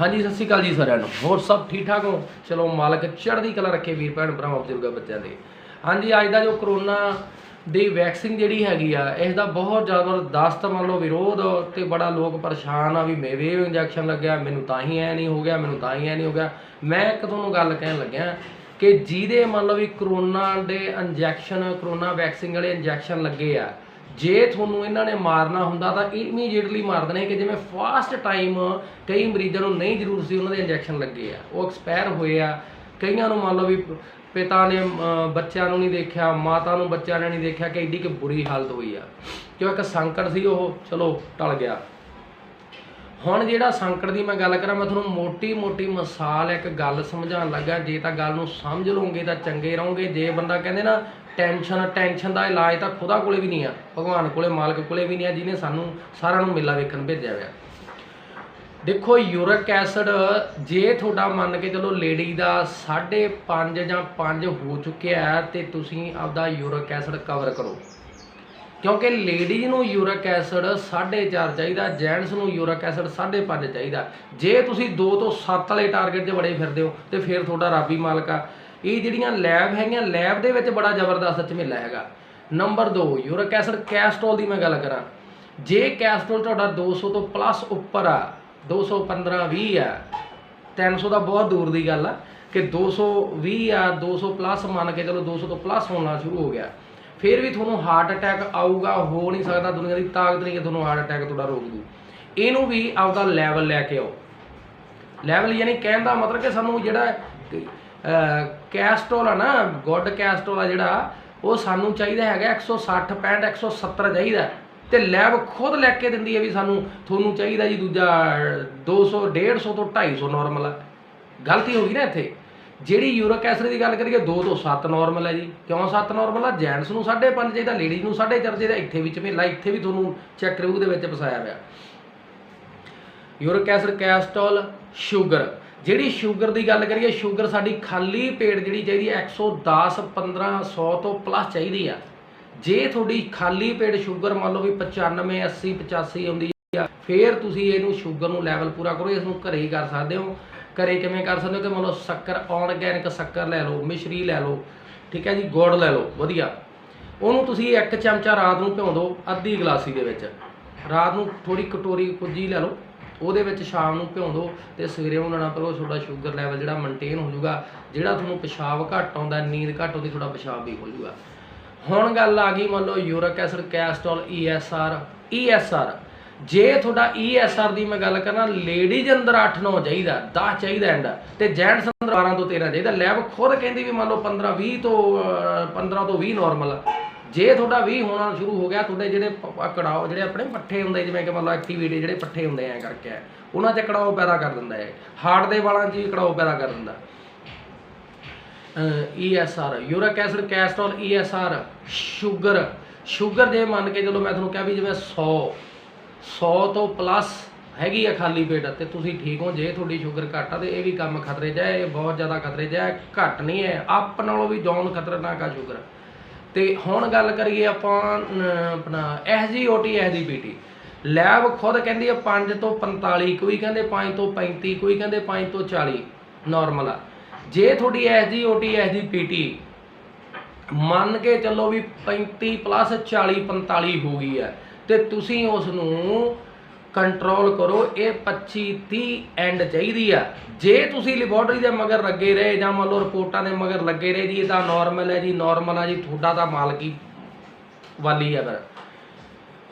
ਹਾਂਜੀ, ਸਤਿ ਸ਼੍ਰੀ ਅਕਾਲ ਜੀ ਸਾਰਿਆਂ ਨੂੰ। ਹੋਰ ਸਭ ਠੀਕ ਠਾਕ ਹੋ? ਚਲੋ, ਮਾਲਕ ਚੜ੍ਹਦੀ ਕਲਾ ਰੱਖੇ ਵੀਰ ਭੈਣ ਭਰਾਵਾਂ, ਬਜ਼ੁਰਗਾਂ, ਬੱਚਿਆਂ ਦੇ। ਹਾਂਜੀ, ਅੱਜ ਦਾ ਜੋ ਕਰੋਨਾ ਦੀ ਵੈਕਸੀਨ ਜਿਹੜੀ ਹੈਗੀ ਆ, ਇਸ ਦਾ ਬਹੁਤ ਜ਼ਬਰਦਸਤ ਮੰਨ ਲਓ ਵਿਰੋਧ ਤੇ ਬੜਾ ਲੋਕ ਪਰੇਸ਼ਾਨ ਆ ਵੀ ਮੇਰੇ ਇੰਜੈਕਸ਼ਨ ਲੱਗਿਆ, ਮੈਨੂੰ ਤਾਂ ਹੀ ਐ ਨਹੀਂ ਹੋ ਗਿਆ, ਮੈਨੂੰ ਤਾਂ ਹੀ ਐ ਨਹੀਂ ਹੋ ਗਿਆ। ਮੈਂ ਇੱਕ ਤੁਹਾਨੂੰ ਗੱਲ ਕਹਿਣ ਲੱਗਿਆ ਕਿ ਜਿਹਦੇ ਮੰਨ ਲਓ ਵੀ ਕਰੋਨਾ ਦੇ ਇੰਜੈਕਸ਼ਨ ਕਰੋਨਾ ਵੈਕਸੀਨ ਵਾਲੇ ਇੰਜੈਕਸ਼ਨ ਲੱਗੇ ਆ ਜੇ ਤੁਹਾਨੂੰ ਇਹਨਾਂ ਨੇ ਮਾਰਨਾ ਹੁੰਦਾ ਤਾਂ ਇਮੀਡੀਏਟਲੀ ਮਾਰ ਦੇਣੇ ਕਿ ਜਿਵੇਂ ਫਾਸਟ ਟਾਈਮ ਕਈ ਮਰੀਜ਼ਾਂ ਨੂੰ ਨਹੀਂ ਜ਼ਰੂਰ ਸੀ ਉਹਨਾਂ ਦੇ ਇੰਜੈਕਸ਼ਨ ਲੱਗੇ ਆ, ਉਹ ਐਕਸਪਾਇਰ ਹੋਏ ਆ। ਕਈਆਂ ਨੂੰ ਮੰਨ ਲਓ ਵੀ ਪਿਤਾ ਨੇ ਬੱਚਿਆਂ ਨੂੰ ਨਹੀਂ ਦੇਖਿਆ, ਮਾਤਾ ਨੂੰ ਬੱਚਿਆਂ ਨੇ ਨਹੀਂ ਦੇਖਿਆ ਕਿ ਐਡੀ ਕਿ ਬੁਰੀ ਹਾਲਤ ਹੋਈ ਆ। ਕਿਉਂ ਇੱਕ ਸੰਕਟ ਸੀ ਉਹ, ਚਲੋ ਟਲ ਗਿਆ। ਹੁਣ ਜਿਹੜਾ ਸੰਕਟ ਦੀ ਮੈਂ ਗੱਲ ਕਰਾਂ, ਮੈਂ ਤੁਹਾਨੂੰ ਮੋਟੀ ਮੋਟੀ ਮਿਸਾਲ ਇੱਕ ਗੱਲ ਸਮਝਾਉਣ ਲੱਗਾ। ਜੇ ਤਾਂ ਗੱਲ ਨੂੰ ਸਮਝ ਲਓਗੇ ਤਾਂ ਚੰਗੇ ਰਹੋਗੇ। ਜੇ ਬੰਦਾ ਕਹਿੰਦੇ ਨਾ ਟੈਨਸ਼ਨ ਟੈਨਸ਼ਨ ਦਾ ਇਲਾਜ ਤਾਂ ਖੁਦਾ ਕੋਲੇ ਵੀ ਨਹੀਂ ਆ, ਭਗਵਾਨ ਕੋਲੇ, ਮਾਲਕ ਕੋਲੇ ਵੀ ਨਹੀਂ ਆ, ਜਿਹਨੇ ਸਾਨੂੰ ਸਾਰਿਆਂ ਨੂੰ ਮੇਲਾ ਵੇਖਣ ਭੇਜਿਆ ਹੋਇਆ। ਦੇਖੋ, ਯੂਰਿਕ ਐਸਿਡ ਜੇ ਤੁਹਾਡਾ ਮੰਨ ਕੇ ਚਲੋ ਲੇਡੀ ਦਾ 5.5 ਜਾਂ 5 ਹੋ ਚੁੱਕਿਆ ਹੈ, ਤੇ ਤੁਸੀਂ ਆਪਦਾ ਯੂਰਿਕ ਐਸਿਡ ਕਵਰ ਕਰੋ। ਕਿਉਂਕਿ ਲੇਡੀਜ਼ ਨੂੰ ਯੂਰਿਕ ਐਸਿਡ 4.5 ਚਾਹੀਦਾ, ਜੈਂਟਸ ਨੂੰ ਯੂਰਿਕ ਐਸਿਡ 5.5 ਚਾਹੀਦਾ। ਜੇ ਤੁਸੀਂ 2 ਤੋਂ 7 ਵਾਲੇ ਟਾਰਗੇਟ 'ਤੇ ਬੜੇ ਫਿਰਦੇ ਹੋ, ਤੇ ਫਿਰ ਤੁਹਾਡਾ ਰੱਬ ਹੀ ਮਾਲਕ ਆ। ਇਹ ਜਿਹੜੀਆਂ ਲੈਬ ਹੈਗੀਆਂ, ਲੈਬ ਦੇ ਵਿੱਚ ਬੜਾ ਜ਼ਬਰਦਸਤ ਝਮੇਲਾ ਹੈਗਾ। ਨੰਬਰ 2 ਯੂਰਿਕ ਐਸਿਡ ਕੈਸਟਰੋਲ ਦੀ ਮੈਂ ਗੱਲ ਕਰਾਂ। ਜੇ ਕੈਸਟਰੋਲ ਤੁਹਾਡਾ 200 ਤੋਂ ਪਲੱਸ ਉੱਪਰ ਆ 215 20 ਆ 300 ਦਾ ਬਹੁਤ ਦੂਰ ਦੀ ਗੱਲ ਆ, ਕਿ 220 ਆ 200 ਪਲੱਸ ਮੰਨ ਕੇ ਚਲੋ 200 ਤੋਂ ਪਲੱਸ ਹੋਣਾ ਸ਼ੁਰੂ ਹੋ ਗਿਆ। ਫਿਰ ਵੀ ਤੁਹਾਨੂੰ ਹਾਰਟ ਅਟੈਕ ਆਊਗਾ, ਹੋ ਨਹੀਂ ਸਕਦਾ, ਦੁਨੀਆ ਦੀ ਤਾਕਤ ਨਹੀਂ ਕਿ ਤੁਹਾਨੂੰ ਹਾਰਟ ਅਟੈਕ ਤੁਹਾਡਾ ਰੋਕ ਦੂ। ਇਹਨੂੰ ਵੀ ਆਪਦਾ ਲੈਵਲ ਲੈ ਕੇ ਆਓ। ਲੈਵਲ ਯਾਨੀ ਕਹਿਣ ਦਾ ਮਤਲਬ ਕਿ ਸਾਨੂੰ ਜਿਹੜਾ ਕੈਸਟਰੋਲ ਆ ਨਾ, ਗੁੱਡ ਕੈਸਟਰੋਲ ਆ ਜਿਹੜਾ, ਉਹ ਸਾਨੂੰ ਚਾਹੀਦਾ ਹੈਗਾ 160 65 170 ਚਾਹੀਦਾ। ਤੇ ਲੈਬ ਖੁਦ ਲੈ ਕੇ ਦਿੰਦੀ ਹੈ ਵੀ ਸਾਨੂੰ, ਤੁਹਾਨੂੰ ਚਾਹੀਦਾ ਜੀ ਦੂਜਾ 200 150 ਤੋਂ 250 ਨਾਰਮਲ ਆ। ਗਲਤੀ ਹੋ ਗਈ ਨਾ ਇੱਥੇ। ਜਿਹੜੀ ਯੂਰਿਕ ਐਸਿਡ ਦੀ ਗੱਲ ਕਰੀਏ 2 ਤੋਂ 7 ਨਾਰਮਲ ਹੈ ਜੀ। ਕਿਉਂ 7 ਨਾਰਮਲ ਆ? ਜੈਂਟਸ ਨੂੰ 5.5 ਚਾਹੀਦਾ ਲੇਡੀਜ਼ ਨੂੰ 4.5 ਚਾਹੀਦਾ, ਇੱਥੇ ਵਿੱਚ ਮੇਲਾ ਇੱਥੇ ਵੀ ਤੁਹਾਨੂੰ ਚੈੱਕ ਰਿਵਿਊ ਦੇ ਵਿੱਚ ਫਸਾਇਆ ਹੋਇਆ। Uric acid cholesterol sugar. ਜਿਹੜੀ ਸ਼ੂਗਰ ਦੀ ਗੱਲ ਕਰੀਏ, ਸ਼ੂਗਰ ਸਾਡੀ ਖਾਲੀ ਪੇਟ ਜਿਹੜੀ ਚਾਹੀਦੀ ਹੈ 110 15 100 ਤੋਂ ਪਲੱਸ ਚਾਹੀਦੀ ਆ। ਜੇ ਤੁਹਾਡੀ ਖਾਲੀ ਪੇਟ ਸ਼ੂਗਰ ਮੰਨ ਲਓ ਵੀ 95 80 85 ਆਉਂਦੀ ਆ, ਫਿਰ ਤੁਸੀਂ ਇਹਨੂੰ ਸ਼ੂਗਰ ਨੂੰ ਲੈਵਲ ਪੂਰਾ ਕਰੋ, ਇਸ ਨੂੰ ਘਰੇ ਹੀ ਕਰ ਸਕਦੇ ਹੋ। ਘਰੇ ਕਿਵੇਂ ਕਰ ਸਕਦੇ ਹੋ ਕਿ ਮੰਨ ਲਓ ਸ਼ੱਕਰ ਆਰਗੈਨਿਕ ਸ਼ੱਕਰ ਲੈ ਲਓ, ਮਿਸ਼ਰੀ ਲੈ ਲਓ, ਠੀਕ ਹੈ ਜੀ, ਗੁੜ ਲੈ ਲਓ, ਵਧੀਆ। ਉਹਨੂੰ ਤੁਸੀਂ ਇੱਕ ਚਮਚਾ ਰਾਤ ਨੂੰ ਭਿਉਂ ਦਿਓ, ਅੱਧੀ ਗਲਾਸੀ ਦੇ ਵਿੱਚ। ਰਾਤ ਨੂੰ ਥੋੜੀ ਕਟੋਰੀ ਕੁੱਜੀ ਲੈ ਲਓ। ਉਹਦੇ ਵਿੱਚ ਸ਼ਾਮ ਨੂੰ ਭਿਉਂ ਦਿਓ ਤੇ ਸਵੇਰੇ ਉਹਨਾਂ ਨਾਲ ਕਰੋ ਤੁਹਾਡਾ ਸ਼ੂਗਰ ਲੈਵਲ ਜਿਹੜਾ ਮੇਨਟੇਨ ਹੋ ਜਾਊਗਾ ਜਿਹੜਾ ਤੁਹਾਨੂੰ ਪਿਸ਼ਾਬ ਘੱਟ ਆਉਂਦਾ ਨੀਂਦ ਘੱਟ ਆਉਂਦੀ ਤੁਹਾਡਾ ਪਿਸ਼ਾਬ ਵੀ ਹੋ ਜਾਊਗਾ। ਹੁਣ ਗੱਲ ਆ ਗਈ ਮੰਨ ਲਓ uric acid cholesterol ESR ESR ਜੇ ਤੁਹਾਡਾ ਈਐਸਆਰ ਦੀ ਮੈਂ ਗੱਲ ਕਰਾਂ ਲੇਡੀਜ਼ ਅੰਦਰ 8-9 ਚਾਹੀਦਾ 10 ਚਾਹੀਦਾ ਐਂਡ ਤੇ ਜੈਂਟਸ ਅੰਦਰ 12 ਤੋਂ 13 ਚਾਹੀਦਾ। ਲੈਬ ਖੁਦ ਕਹਿੰਦੀ ਵੀ ਮੰਨ ਲਓ 15 20 ਤੋਂ ਅਹ, 15 ਤੋਂ 20 ਨਾਰਮਲ ਜੇ ਤੁਹਾਡਾ 20 ਹੋਣਾ ਸ਼ੁਰੂ ਹੋ ਗਿਆ, ਤੁਹਾਡੇ ਜਿਹੜੇ ਪ- ਕੜਾਓ ਜਿਹੜੇ ਆਪਣੇ ਪੱਠੇ ਹੁੰਦੇ, ਜਿਵੇਂ ਕਿ ਮੰਨ ਲਓ ਐਕਟੀਵਿਟੀ ਜਿਹੜੇ ਪੱਠੇ ਹੁੰਦੇ ਐ ਕਰਕੇ, ਉਹਨਾਂ 'ਚ ਕੜਾਓ ਪੈਦਾ ਕਰ ਦਿੰਦਾ ਹੈ ਹਾਰਟ ਦੇ ਵਾਲਾਂ 'ਚ ਵੀ ਕੜਾਓ ਪੈਦਾ ਕਰ ਦਿੰਦਾ। ESR uric acid, cholesterol ESR sugar. Sugar ਜੇ ਮੰਨ ਕੇ ਚਲੋ ਮੈਂ ਤੁਹਾਨੂੰ ਕਿਹਾ ਵੀ ਜਿਵੇਂ 100 100 ਤੋਂ ਪਲੱਸ ਹੈਗੀ ਆ ਖਾਲੀ ਪੇਟ, ਤੇ ਤੁਸੀਂ ਠੀਕ ਹੋ, ਜੇ ਤੁਹਾਡੀ ਸ਼ੂਗਰ ਘੱਟ ਆ, ਤੇ ਇਹ ਵੀ ਕੰਮ ਖਤਰੇ 'ਚ ਹੈ, ਇਹ ਬਹੁਤ ਜ਼ਿਆਦਾ ਖਤਰੇ 'ਚ ਹੈ, ਘੱਟ ਨਹੀਂ ਹੈ। ਆਪ ਨਾਲੋਂ ਵੀ ਡਾਊਨ ਖਤਰਨਾਕ ਆ ਸ਼ੂਗਰ। ਤੇ ਹੁਣ ਗੱਲ ਕਰੀਏ ਆਪਾਂ ਆਪਣਾ ਅਮ, ਆਪਣਾ ਐਸਜੀਓਟੀ ਐਸਜੀਪੀਟੀ ਲੈਬ ਖੁਦ ਕਹਿੰਦੀ ਹੈ 5 ਤੋਂ 45 ਕੋਈ ਕਹਿੰਦੇ 5 ਤੋਂ 35 ਕੋਈ ਕਹਿੰਦੇ 5 ਤੋਂ 40 ਨਾਰਮਲ ਆ। ਜੇ ਤੁਹਾਡੀ ਐਸਜੀਓਟੀ ਐਸਜੀਪੀਟੀ ਮੰਨ ਕੇ ਚੱਲੋ ਵੀ 35 ਪਲੱਸ 40 45 ਹੋ ਗਈ ਹੈ ਤੇ ਤੁਸੀਂ ਉਸ ਨੂੰ ਕੰਟਰੋਲ ਕਰੋ, ਇਹ 25 30 ਐਂਡ ਚਾਹੀਦੀ ਆ। ਜੇ ਤੁਸੀਂ ਲੈਬੋਰਟਰੀ ਦੇ ਮਗਰ ਲੱਗੇ ਰਹੇ, ਜਾਂ ਮੰਨ ਲਓ ਰਿਪੋਰਟਾਂ ਦੇ ਮਗਰ ਲੱਗੇ ਰਹੇ ਜੀ, ਇਹ ਤਾਂ ਨਾਰਮਲ ਹੈ ਜੀ ਨਾਰਮਲ ਆ ਜੀ, ਤੁਹਾਡਾ ਤਾਂ ਮਾਲਕੀ ਵਾਲੀ ਆ ਫਿਰ।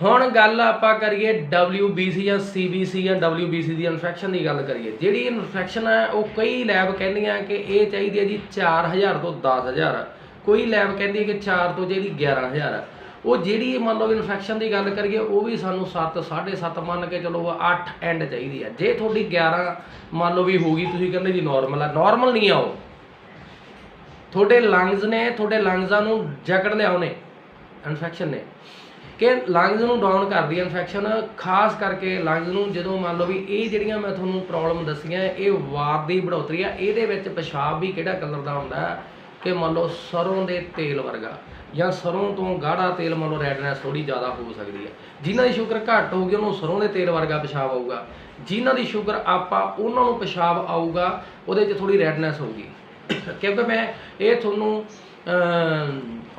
ਹੁਣ ਗੱਲ ਆਪਾਂ ਕਰੀਏ WBC ਜਾਂ CBC ਜਾਂ WBC ਦੀ ਇਨਫੈਕਸ਼ਨ ਦੀ ਗੱਲ ਕਰੀਏ। ਜਿਹੜੀ ਇਨਫੈਕਸ਼ਨ ਹੈ ਉਹ ਕਈ ਲੈਬ ਕਹਿੰਦੀਆਂ ਕਿ ਇਹ ਚਾਹੀਦੀ ਹੈ ਜੀ 4000 ਤੋਂ 10000 ਕੋਈ ਲੈਬ ਕਹਿੰਦੀ ਹੈ ਕਿ 4 ਤੋਂ ਜਿਹੜੀ 11000 ਉਹ ਜਿਹੜੀ ਮੰਨ ਲਓ ਇਨਫੈਕਸ਼ਨ ਦੀ ਗੱਲ ਕਰੀਏ, ਉਹ ਵੀ ਸਾਨੂੰ 7 7.5 ਮੰਨ ਕੇ ਚਲੋ 8 ਐਂਡ ਚਾਹੀਦੀ ਹੈ ਜੇ ਤੁਹਾਡੀ 11 ਮੰਨ ਲਓ ਵੀ ਹੋ ਗਈ, ਤੁਸੀਂ ਕਹਿੰਦੇ ਜੀ ਨਾਰਮਲ ਆ। ਨਾਰਮਲ ਨਹੀਂ ਆ ਉਹ। ਤੁਹਾਡੇ ਲੰਗਸ ਨੇ, ਤੁਹਾਡੇ ਲੰਗਸਾਂ ਨੂੰ ਜਕੜ ਲਿਆ ਉਹਨੇ ਇਨਫੈਕਸ਼ਨ ਨੇ। ਕਿ ਲੰਗਸ ਨੂੰ ਡਾਊਨ ਕਰਦੀ ਹੈ ਇਨਫੈਕਸ਼ਨ ਖਾਸ ਕਰਕੇ ਲੰਗਸ ਨੂੰ ਜਦੋਂ ਮੰਨ ਲਓ ਵੀ ਇਹ ਜਿਹੜੀਆਂ ਮੈਂ ਤੁਹਾਨੂੰ ਪ੍ਰੋਬਲਮ ਦੱਸੀਆਂ, ਇਹ ਵਾਤ ਦੀ ਬੜੋਤਰੀ ਆ, ਇਹਦੇ ਵਿੱਚ ਪਿਸ਼ਾਬ ਵੀ ਕਿਹੜਾ ਕਲਰ ਦਾ ਹੁੰਦਾ? ਹੈ ਕਿ ਮੰਨ ਲਓ ਸਰੋਂ ਦੇ ਤੇਲ ਵਰਗਾ ਜਾਂ ਸਰੋਂ ਤੋਂ ਗਾੜਾ ਤੇਲ ਮੰਨ ਲਓ ਰੈਡਨੈਸ ਥੋੜੀ ਜ਼ਿਆਦਾ ਹੋ ਸਕਦੀ ਹੈ। ਜਿਨ੍ਹਾਂ ਦੀ ਸ਼ੂਗਰ ਘੱਟ ਹੋਊਗੀ, ਉਹਨੂੰ ਸਰੋਂ ਦੇ ਤੇਲ ਵਰਗਾ ਪਿਸ਼ਾਬ ਆਊਗਾ। ਜਿਨ੍ਹਾਂ ਦੀ ਸ਼ੂਗਰ ਆਪਾਂ ਉਹਨਾਂ ਨੂੰ ਪਿਸ਼ਾਬ ਆਊਗਾ, ਉਹਦੇ 'ਚ ਥੋੜੀ ਰੈਡਨੈਸ ਹੋਊਗੀ। ਕਿਉਂਕਿ ਮੈਂ ਇਹ ਤੁਹਾਨੂੰ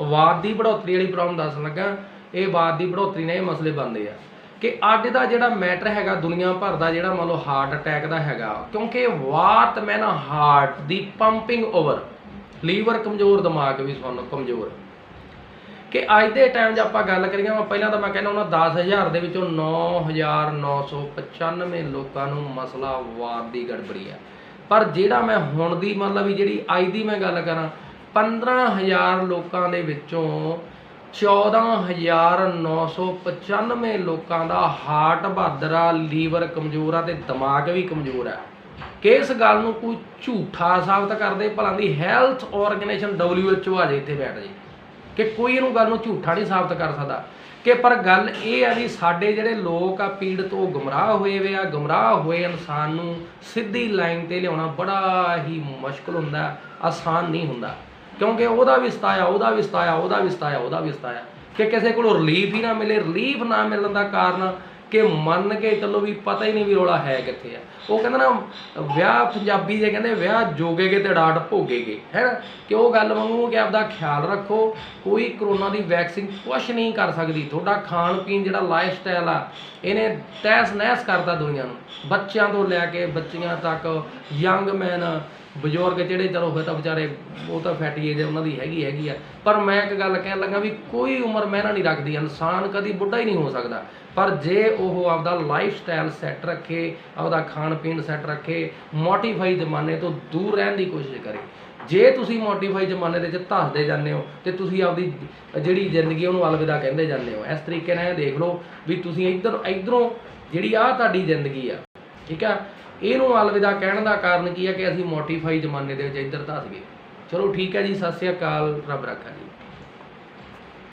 ਵਾਦ ਦੀ ਬੜੋਤਰੀ ਵਾਲੀ ਪ੍ਰੋਬਲਮ ਦੱਸ ਲੱਗਾ। ਇਹ ਵਾਤ ਦੀ ਬੜੋਤਰੀ ਨਾਲ ਇਹ ਮਸਲੇ ਬਣਦੇ ਆ ਕਿ ਅੱਜ ਦਾ ਜਿਹੜਾ ਮੈਟਰ ਹੈਗਾ, ਦੁਨੀਆ ਭਰ ਦਾ ਜਿਹੜਾ ਮੰਨ ਲਓ ਹਾਰਟ ਅਟੈਕ ਦਾ ਹੈਗਾ, ਕਿਉਂਕਿ ਵਾਤ ਮੈਂ ਨਾ ਹਾਰਟ ਦੀ ਪੰਪਿੰਗ ਓਵਰ ਲੀਵਰ ਕਮਜ਼ੋਰ ਦਿਮਾਗ ਵੀ ਤੁਹਾਨੂੰ ਕਮਜ਼ੋਰ। ਕਿ ਅੱਜ ਦੇ ਟਾਈਮ 'ਚ ਆਪਾਂ ਗੱਲ ਕਰੀਏ, ਮੈਂ ਪਹਿਲਾਂ ਤਾਂ ਮੈਂ ਕਹਿੰਦਾ ਉਹਨਾਂ 10000 ਦੇ ਵਿੱਚੋਂ 9995 ਲੋਕਾਂ ਨੂੰ ਮਸਲਾ ਵਾਰ ਦੀ ਗੜਬੜੀ ਆ ਪਰ ਜਿਹੜਾ ਮੈਂ ਹੁਣ ਦੀ ਮਤਲਬ ਵੀ ਜਿਹੜੀ ਅੱਜ ਦੀ ਮੈਂ ਗੱਲ ਕਰਾਂ 15000 ਲੋਕਾਂ ਦੇ ਵਿੱਚੋਂ 14995 ਲੋਕਾਂ ਦਾ ਹਾਰਟ ਬਹਾਦਰਾ ਲੀਵਰ ਕਮਜ਼ੋਰ ਆ ਤੇ ਦਿਮਾਗ ਵੀ ਕਮਜ਼ੋਰ ਆ ਕਿ ਇਸ ਗੱਲ ਨੂੰ ਕੋਈ ਝੂਠਾ ਸਾਬਤ ਕਰਦੇ, ਭਲਾਂ ਦੀ ਹੈਲਥ ਆਰਗੇਨਾਈਜੇਸ਼ਨ WHO ਆ ਜੇ ਇੱਥੇ ਬੈਠ ਜੇ, ਕਿ ਕੋਈ ਇਹਨੂੰ ਗੱਲ ਨੂੰ ਝੂਠਾ ਨਹੀਂ ਸਾਬਤ ਕਰ ਸਕਦਾ। ਕਿ ਪਰ ਗੱਲ ਇਹ ਆ ਵੀ ਸਾਡੇ ਜਿਹੜੇ ਲੋਕ ਆ, ਪੀੜਤ ਉਹ ਗੁੰਮਰਾਹ ਹੋਏ ਵੇ ਆ, ਗੁੰਮਰਾਹ ਹੋਏ ਇਨਸਾਨ ਨੂੰ ਸਿੱਧੀ ਲਾਈਨ ਤੇ ਲਿਆਉਣਾ ਬੜਾ ਹੀ ਮੁਸ਼ਕਲ ਹੁੰਦਾ, ਆਸਾਨ ਨਹੀਂ ਹੁੰਦਾ। ਕਿਉਂਕਿ ਉਹਦਾ ਵੀ ਸਤਾਇਆ, ਉਹਦਾ ਵੀ ਸਤਾਇਆ, ਉਹਦਾ ਵੀ ਸਤਾਇਆ, ਉਹਦਾ ਵੀ ਸਤਾਇਆ। ਕਿ ਕਿਸੇ ਕੋਲੋਂ ਰਿਲੀਫ ਹੀ ਨਾ ਮਿਲੇ ਰਿਲੀਫ ਨਾ ਮਿਲਣ ਦਾ ਕਾਰਨ ਕਿ ਮੰਨ ਕੇ ਚੱਲੋ ਵੀ ਪਤਾ ਹੀ ਨਹੀਂ ਵੀ ਰੋਲਾ ਹੈ ਕਿੱਥੇ ਆ। ਉਹ ਕਹਿੰਦਾ ਨਾ, ਵਿਆਹ ਪੰਜਾਬੀ ਜੇ ਕਹਿੰਦੇ, ਵਿਆਹ ਜੋਗੇਗੇ ਤੇ ਡਾਟ ਭੋਗੇਗੇ। ਹੈ ਨਾ? ਕਿ ਉਹ ਗੱਲ ਵਾਂਗੂ ਕਿ ਆਪਦਾ ਖਿਆਲ ਰੱਖੋ, ਕੋਈ ਕਰੋਨਾ ਦੀ ਵੈਕਸੀਨ ਕੁਛ ਨਹੀਂ ਕਰ ਸਕਦੀ। ਤੁਹਾਡਾ ਖਾਣ ਪੀਣ ਜਿਹੜਾ ਲਾਈਫ ਸਟਾਈਲ ਆ, ਇਹਨੇ ਤਹਿਸ ਨਹਿਸ ਕਰਤਾ ਦੁਨੀਆ ਨੂੰ। ਬੱਚਿਆਂ ਤੋਂ ਲੈ ਕੇ ਬੱਚੀਆਂ ਤੱਕ ਯੰਗ ਮੈਨ ਬਜ਼ੁਰਗ ਜਿਹੜੇ ਚਲੋ ਹੋਏ ਤਾਂ ਵਿਚਾਰੇ, ਉਹ ਤਾਂ ਫੈਟੀ ਏਜ ਉਹਨਾਂ ਦੀ ਹੈਗੀ ਹੈਗੀ ਆ। ਪਰ ਮੈਂ ਇੱਕ ਗੱਲ ਕਹਿਣ ਲੱਗਾ ਵੀ ਕੋਈ ਉਮਰ ਮਹਿਨਾ ਨਹੀਂ ਰੱਖਦੀ। ਇਨਸਾਨ ਕਦੀ ਬੁੱਢਾ ਹੀ ਨਹੀਂ ਹੋ ਸਕਦਾ। ਪਰ ਜੇ ਉਹ ਆਪਦਾ ਲਾਈਫ ਸਟਾਈਲ ਸੈੱਟ ਰੱਖੇ, ਆਪਦਾ ਖਾਣ ਪੀਣ ਸੈੱਟ ਰੱਖੇ ਮੋਟੀਫਾਈ ਜ਼ਮਾਨੇ ਤੋਂ ਦੂਰ ਰਹਿਣ ਦੀ ਕੋਸ਼ਿਸ਼ ਕਰੇ। ਜੇ ਤੁਸੀਂ ਮੋਡੀਫਾਈ ਜ਼ਮਾਨੇ ਦੇ ਵਿੱਚ ਧੱਸਦੇ ਜਾਂਦੇ ਹੋ ਤੇ ਤੁਸੀਂ ਆਪਦੀ ਜਿਹੜੀ ਜ਼ਿੰਦਗੀ ਉਹਨੂੰ ਅਲਵਿਦਾ ਕਹਿੰਦੇ ਜਾਂਦੇ ਹੋ। ਇਸ ਤਰੀਕੇ ਨਾਲ ਇਹ ਦੇਖ ਲਓ ਵੀ ਤੁਸੀਂ ਇੱਧਰ, ਇੱਧਰੋਂ ਜਿਹੜੀ ਆ ਤੁਹਾਡੀ ਜ਼ਿੰਦਗੀ ਆ, ਠੀਕ ਆ, ਇਹਨੂੰ ਅਲਵਿਦਾ ਕਹਿਣ ਦਾ ਕਾਰਨ ਕੀ ਹੈ ਕਿ ਅਸੀਂ ਮੋਡੀਫਾਈ ਜ਼ਮਾਨੇ ਦੇ ਵਿੱਚ ਇੱਧਰ ਧੱਸ ਗਏ। ਚਲੋ ਠੀਕ ਹੈ ਜੀ, ਸਤਿ ਸ਼੍ਰੀ ਅਕਾਲ, ਰੱਬ ਰੱਖਾ ਜੀ।